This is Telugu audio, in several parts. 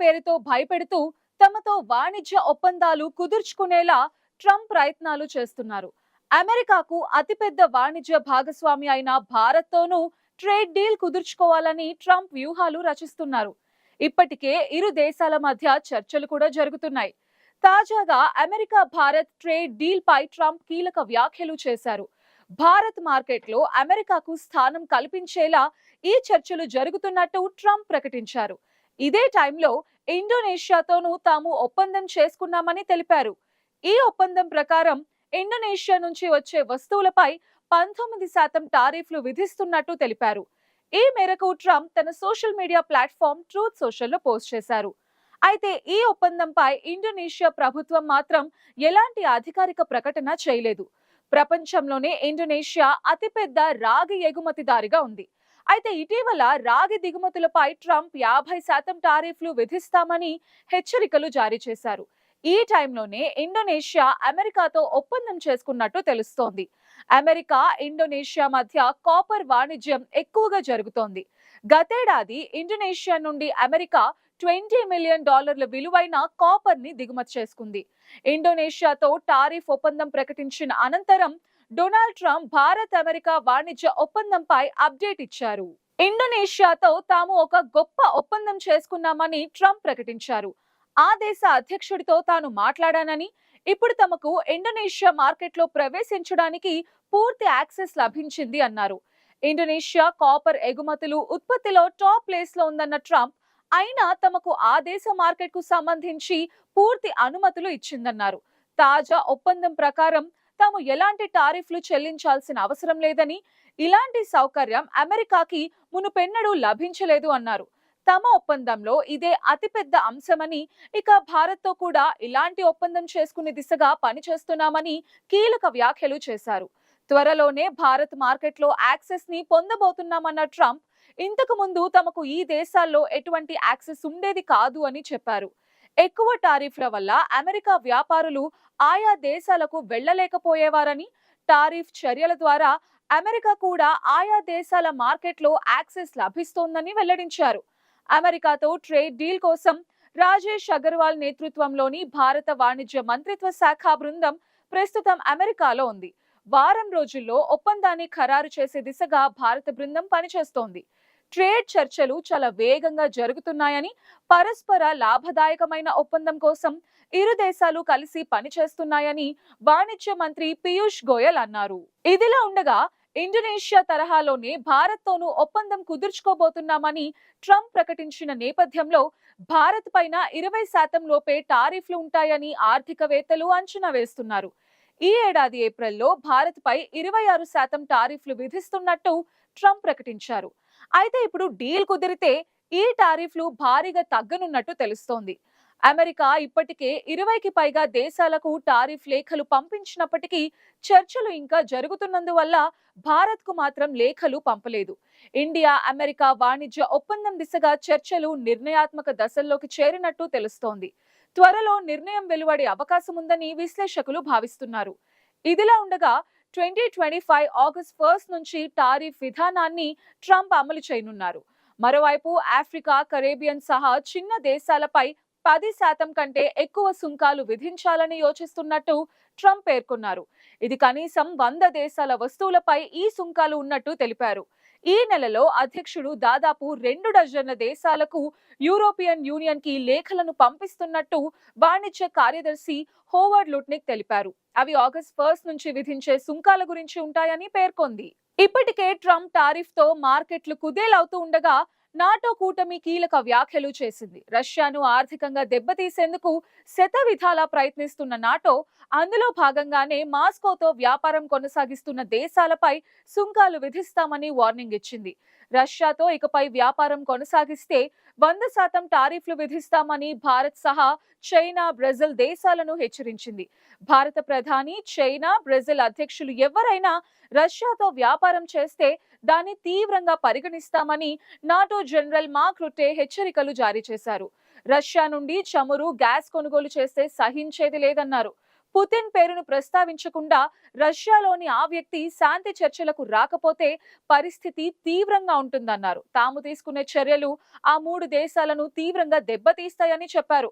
పేరుతో భయపెడుతూ తమతో వాణిజ్య ఒప్పందాలు కుదుర్చుకునేలా ట్రంప్ ప్రయత్నాలు చేస్తున్నారు. అమెరికాకు అతిపెద్ద వాణిజ్య భాగస్వామి అయిన భారత్తోనూ ట్రేడ్ డీల్ కుదుర్చుకోవాలని ట్రంప్ వ్యూహాలు రచిస్తున్నారు. ఇప్పటికే ఇరు దేశాల మధ్య చర్చలు కూడా జరుగుతున్నాయి. తాజాగా అమెరికా భారత్ ట్రేడ్ డీల్ పై ట్రంప్ కీలక వ్యాఖ్యలు చేశారు. భారత్ మార్కెట్లో అమెరికాకు స్థానం కల్పించేలా ఈ చర్చలు జరుగుతున్నట్టు ట్రంప్ ప్రకటించారు. ఇదే టైంలో ఇండోనేషియాతోనూ తాము ఒప్పందం చేసుకున్నామని తెలిపారు. ఈ ఒప్పందం ప్రకారం ఇండోనేషియా నుంచి వచ్చే వస్తువులపై పంతొమ్మిది శాతం టారిఫ్లు విధిస్తున్నట్టు తెలిపారు. ఈ మేరకు ట్రంప్ తన సోషల్ మీడియా ప్లాట్ఫామ్ ట్రూత్ సోషల్లో పోస్ట్ చేశారు. అయితే ఈ ఒప్పందంపై ఇండోనేషియా ప్రభుత్వం మాత్రం ఎలాంటి అధికారిక ప్రకటన చేయలేదు. ప్రపంచంలోనే ఇండోనేషియా అతిపెద్ద రాగి ఎగుమతిదారిగా ఉంది. అయితే ఇటీవల రాగి దిగుమతులపై ట్రంప్ యాభై శాతం టారిఫ్లు విధిస్తామని హెచ్చరికలు జారీ చేశారు. ఈ టైంలోనే ఇండోనేషియా అమెరికాతో ఒప్పందం చేసుకున్నట్టు తెలుస్తోంది. అమెరికా ఇండోనేషియా మధ్య కాపర్ వాణిజ్యం ఎక్కువగా జరుగుతోంది. గతేడాది ఇండోనేషియా నుండి అమెరికా ట్వంటీ మిలియన్ డాలర్ల విలువైన కాపర్ని దిగుమతి చేసుకుంది. ఇండోనేషియాతో టారిఫ్ ఒప్పందం ప్రకటించిన అనంతరం డొనాల్డ్ ట్రంప్ భారత్ అమెరికా వాణిజ్య ఒప్పందంపై అప్డేట్ ఇచ్చారు. ఇండోనేషియాతో తాము ఒక గొప్ప ఒప్పందం చేసుకున్నామని ట్రంప్ ప్రకటించారు. ఆ దేశ అధ్యక్షుడితో తాను మాట్లాడానని ఇప్పుడు తమకు ఇండోనేషియా మార్కెట్లో ప్రవేశించడానికి పూర్తి యాక్సెస్ లభించింది అన్నారు. ఇండోనేషియా కాపర్ ఎగుమతులు ఉత్పత్తిలో టాప్ ప్లేస్లో ఉందన్న ట్రంప్ అయినా తమకు ఆ దేశ మార్కెట్కు సంబంధించి పూర్తి అనుమతులు ఇచ్చిందన్నారు. తాజా ఒప్పందం ప్రకారం తాము ఎలాంటి టారిఫ్లు చెల్లించాల్సిన అవసరం లేదని ఇలాంటి సౌకర్యం అమెరికాకి మునుపెన్నడూ లభించలేదు అన్నారు. తమ ఒప్పందంలో ఇదే అతిపెద్ద అంశమని ఇక భారత్తో కూడా ఇలాంటి ఒప్పందం చేసుకునే దిశగా పనిచేస్తున్నామని కీలక వ్యాఖ్యలు చేశారు. త్వరలోనే భారత్ మార్కెట్లో యాక్సెస్ని పొందబోతున్నామన్న ట్రంప్ ఇంతకు ముందు తమకు ఈ దేశాల్లో ఎటువంటి యాక్సెస్ ఉండేది కాదు అని చెప్పారు. ఎక్కువ టారిఫ్ల వల్ల అమెరికా వ్యాపారులు ఆయా దేశాలకు వెళ్ళలేకపోయేవారని టారిఫ్ చర్యల ద్వారా అమెరికా కూడా ఆయా దేశాల మార్కెట్లో యాక్సెస్ లభిస్తోందని వెల్లడించారు. అమెరికాతో ట్రేడ్ డీల్ కోసం రాజేష్ అగర్వాల్ నేతృత్వంలోని భారత వాణిజ్య మంత్రిత్వ శాఖ బృందం ప్రస్తుతం అమెరికాలో ఉంది. వారం రోజుల్లో ఒప్పందాన్ని ఖరారు చేసే దిశగా భారత బృందం పనిచేస్తోంది. ట్రేడ్ చర్చలు చాలా వేగంగా జరుగుతున్నాయని పరస్పర లాభదాయకమైన ఒప్పందం కోసం ఇరు దేశాలు కలిసి పనిచేస్తున్నాయని వాణిజ్య మంత్రి పీయూష్ గోయల్ అన్నారు. ఇదిలా ఉండగా ఇండోనేషియా తరహాలోనే భారత్తోనూ ఒప్పందం కుదుర్చుకోబోతున్నామని ట్రంప్ ప్రకటించిన నేపథ్యంలో భారత్ పైన ఇరవై శాతం లోపే టారిఫ్లు ఉంటాయని ఆర్థికవేత్తలు అంచనా వేస్తున్నారు. ఈ ఏడాది ఏప్రిల్లో భారత్పై ఇరవై ఆరు శాతం టారిఫ్లు విధిస్తున్నట్టు ట్రంప్ ప్రకటించారు. అయితే ఇప్పుడు డీల్ కుదిరితే ఈ టారిఫ్లు భారీగా తగ్గనున్నట్టు తెలుస్తోంది. అమెరికా ఇప్పటికే ఇరవైకి పైగా దేశాలకు టారిఫ్ లేఖలు పంపించినప్పటికీ చర్చలు ఇంకా జరుగుతున్నందువల్ల భారత్కు మాత్రం లేఖలు పంపలేదు. ఇండియా అమెరికా వాణిజ్య ఒప్పందం దిశగా చర్చలు నిర్ణయాత్మక దశల్లోకి చేరినట్టు తెలుస్తోంది. త్వరలో నిర్ణయం వెలువడే అవకాశం ఉందని విశ్లేషకులు భావిస్తున్నారు. ఇదిలా ఉండగా twenty twenty five August first నుంచి టారిఫ్ విధానాన్ని ట్రంప్ అమలు చేయనున్నారు. మరోవైపు ఆఫ్రికా కరేబియన్ సహా చిన్న దేశాలపై పది శాతం కంటే ఎక్కువ సుంకాలు విధించాలని యోచిస్తున్నట్టు ట్రంప్ పేర్కొన్నారు. ఇది కనీసం వంద దేశాల వస్తువులపై ఈ సుంకాలు ఉన్నట్టు తెలిపారు. ఈ నెలలో అధ్యక్షుడు దాదాపు రెండు డజన్ల దేశాలకు యూరోపియన్ యూనియన్కి లేఖలను పంపిస్తున్నట్టు వాణిజ్య కార్యదర్శి హోవర్డ్ లుట్నిక్ తెలిపారు. అవి ఆగస్ట్ ఫస్ట్ నుంచి విధించే సుంకాల గురించి ఉంటాయని పేర్కొంది. ఇప్పటికే ట్రంప్ టారిఫ్తో మార్కెట్లు కుదేలవుతూ ఉండగా నాటో కూటమి కీలక వ్యాఖ్యలు చేసింది. రష్యాను ఆర్థికంగా దెబ్బతీసేందుకు శత విధాలా ప్రయత్నిస్తున్న నాటో అందులో భాగంగానే మాస్కోతో వ్యాపారం కొనసాగిస్తున్న దేశాలపై సుంకాలు విధిస్తామని వార్నింగ్ ఇచ్చింది. రష్యాతో ఇకపై వ్యాపారం కొనసాగిస్తే వంద శాతం టారిఫ్లు విధిస్తామని భారత్ సహా చైనా బ్రెజిల్ దేశాలను హెచ్చరించింది. భారత ప్రధాని చైనా బ్రెజిల్ అధ్యక్షులు ఎవరైనా రష్యాతో వ్యాపారం చేస్తే దాన్ని తీవ్రంగా పరిగణిస్తామని నాటో జనరల్ మార్క్ రుటే హెచ్చరికలు జారీ చేశారు. రష్యా నుండి చమురు గ్యాస్ కొనుగోలు చేస్తే సహించేది లేదన్నారు. పుతిన్ పేరును ప్రస్తావించకుండా రష్యాలోని ఆ వ్యక్తి శాంతి చర్చలకు రాకపోతే పరిస్థితి తీవ్రంగా ఉంటుందన్నారు. తాము తీసుకునే చర్యలు ఆ మూడు దేశాలను తీవ్రంగా దెబ్బతీస్తాయని చెప్పారు.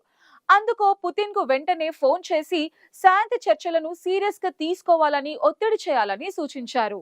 అందుకో పుతిన్కు వెంటనే ఫోన్ చేసి శాంతి చర్చలను సీరియస్గా తీసుకోవాలని ఒత్తిడి చేయాలని సూచించారు.